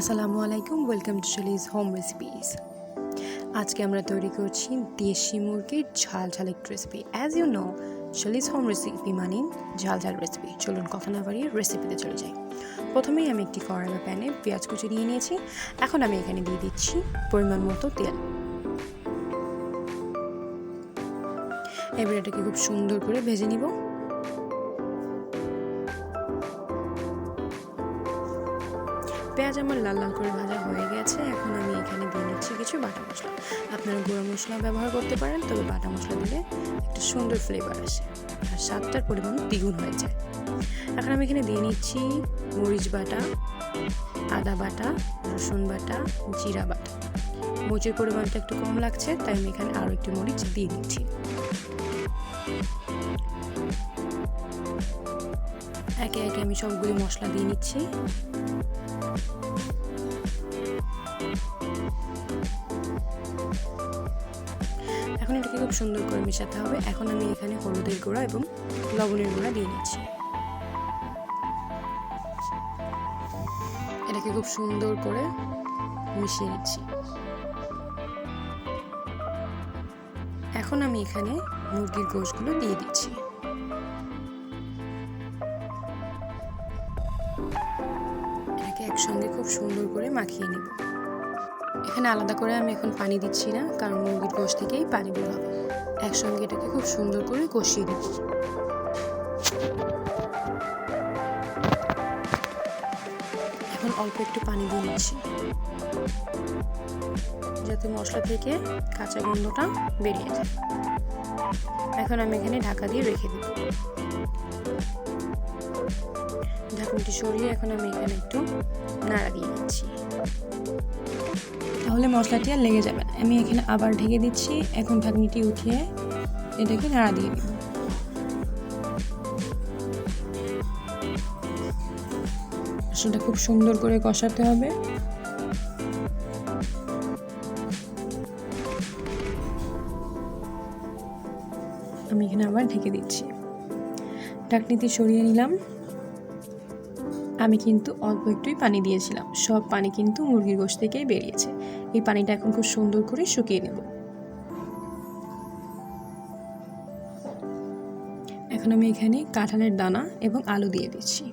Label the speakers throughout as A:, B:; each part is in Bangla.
A: আসসালামু আলাইকুম welcome to Shali's home recipes আজকে আমরা তৈরি করছি দেশি মুরগির ঝাল ঝাল একটু recipe as you know Shali's home recipe মানে ঝাল ঝাল রেসিপি চলুন কথা না বাড়িয়ে রেসিপিতে চলে যাই। প্রথমেই আমি একটি কড়াই বা প্যানে পেঁয়াজ কুচি নিয়ে নিয়েছি। এখন আমি এখানে দিয়ে দিচ্ছি পরিমাণ মতো তেল। এবার এটাকে খুব সুন্দর করে ভেজে নিব। পেঁয়াজ আমার লাল লাল করে ভাজা হয়ে গেছে, এখন আমি এখানে দিয়ে নিচ্ছি কিছু বাটা মশলা। আপনারা গুঁড়ো মশলা ব্যবহার করতে পারেন, তবে বাটা মশলা দিলে একটা সুন্দর ফ্লেভার আসে, আর স্বাদটার পরিমাণ দ্বিগুণ হয়ে যায়। এখন আমি এখানে দিয়ে নিচ্ছি মরিচ বাটা, আদা বাটা, রসুন বাটা, জিরা বাটা। মরিচের পরিমাণটা একটু কম লাগছে, তাই আমি এখানে আরও একটু মরিচ দিয়ে দিচ্ছি। একে একে আমি সবগুলি মশলা দিয়ে নিচ্ছি। এখন এটাকে খুব সুন্দর করে মেশাতে হবে। এখন আমি এখানে হলুদের গুঁড়া এবং লবণের গুঁড়া দিয়ে নিচ্ছি এটাকে খুব সুন্দর করে মিশিয়ে নিচ্ছি। এখন আমি এখানে মুরগির গোশগুলো দিয়ে দিচ্ছি। এটাকে একসঙ্গে খুব সুন্দর করে মাখিয়ে নেব। এখানে আলাদা করে আমি এখন পানি দিচ্ছি না, কারণ মুরগির গোশ থেকেই পানি বের হবে একসঙ্গে এটাকে খুব সুন্দর করে কষিয়ে দেব এখন অল্প একটু পানি দিয়ে নিচ্ছি, যাতে মশলা থেকে কাঁচা গন্ধটা বেরিয়ে যায়। এখন আমি এখানে ঢাকা দিয়ে রেখে দেব ঢাকনটি সরিয়ে এখন আমি এখানে একটু নাড়া দিয়ে নিচ্ছি তাহলে মশলাটি আর লেগে যাবে না। আমি এখানে আবার ঢেকে দিচ্ছি। এখন ঢাকনিটি উঠিয়ে এটাকে নাড়া দিয়ে দিব। মশলাটা খুব সুন্দর করে কষাতে হবে। আমি এখানে আবার ঢেকে দিচ্ছি। ঢাকনিতে সরিয়ে নিলাম। আমি কিন্তু অল্প একটুই পানি দিয়েছিলাম। সব পানি কিন্তু মুরগির গোশ থেকেই বেরিয়েছে। এই পানিটা এখন খুব সুন্দর করে শুকিয়ে নেব। এখন আমি এখানে কাঁঠালের দানা এবং আলু দিয়ে দিচ্ছি।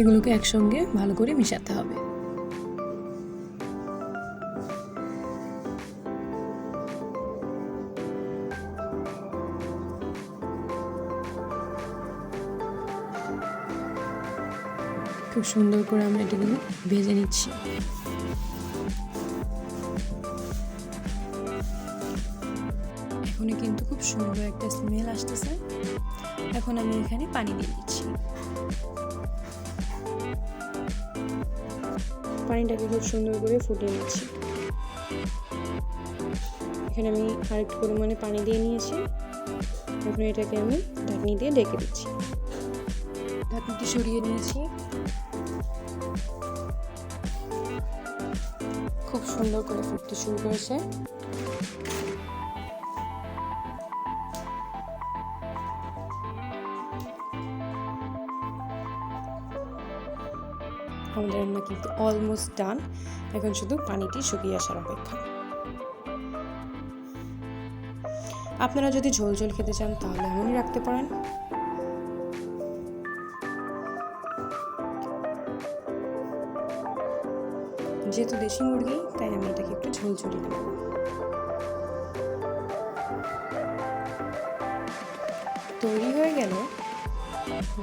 A: এগুলোকে একসঙ্গে ভালো করে মিশাতে হবে। খুব সুন্দর করে আমরা এটাগুলো ভেজে নিচ্ছি। এখনই কিন্তু খুব সুন্দর একটা স্মেল আসতেছে। এখন আমি এখানে পানি দিয়ে দিচ্ছি। পানিটাকে খুব সুন্দর করে ফুটিয়ে নিচ্ছি। এখানে আমি আরেকটু পরিমাণে পানি দিয়ে নিয়েছি। এখন এটাকে আমি ঢাকনি দিয়ে ডেকে দিচ্ছি। ঢাকনিটি সরিয়ে নিয়েছি। খুব সুন্দর করে ফুটতে শুরু করেছে। আমাদের রান্না কিন্তু অলমোস্ট ডান এখন শুধু পানিটি শুকিয়ে আসার অপেক্ষা। আপনারা যদি ঝোল ঝোল খেতে চান তাহলে এমনই রাখতে পারেন। যেহেতু দেশি মুরগি, তাই আমি এটাকে একটু ঝোল নেব। তৈরি হয়ে গেল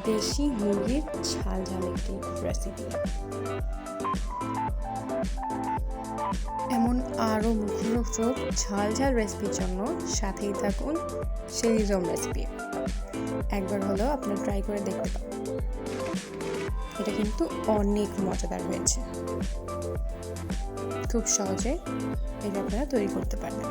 A: দেশি মুরগির ঝাল ঝাল একটি রেসিপি এমন আরও মুখরোচক ঝাল ঝাল রেসিপির জন্য সাথেই থাকুন সেরিজম রেসিপি একবার হলেও আপনারা ট্রাই করে দেখতে পারেন। এটা কিন্তু অনেক মজাদার হয়েছে। খুব সহজে এটা আপনারা তৈরি করতে পারবেন।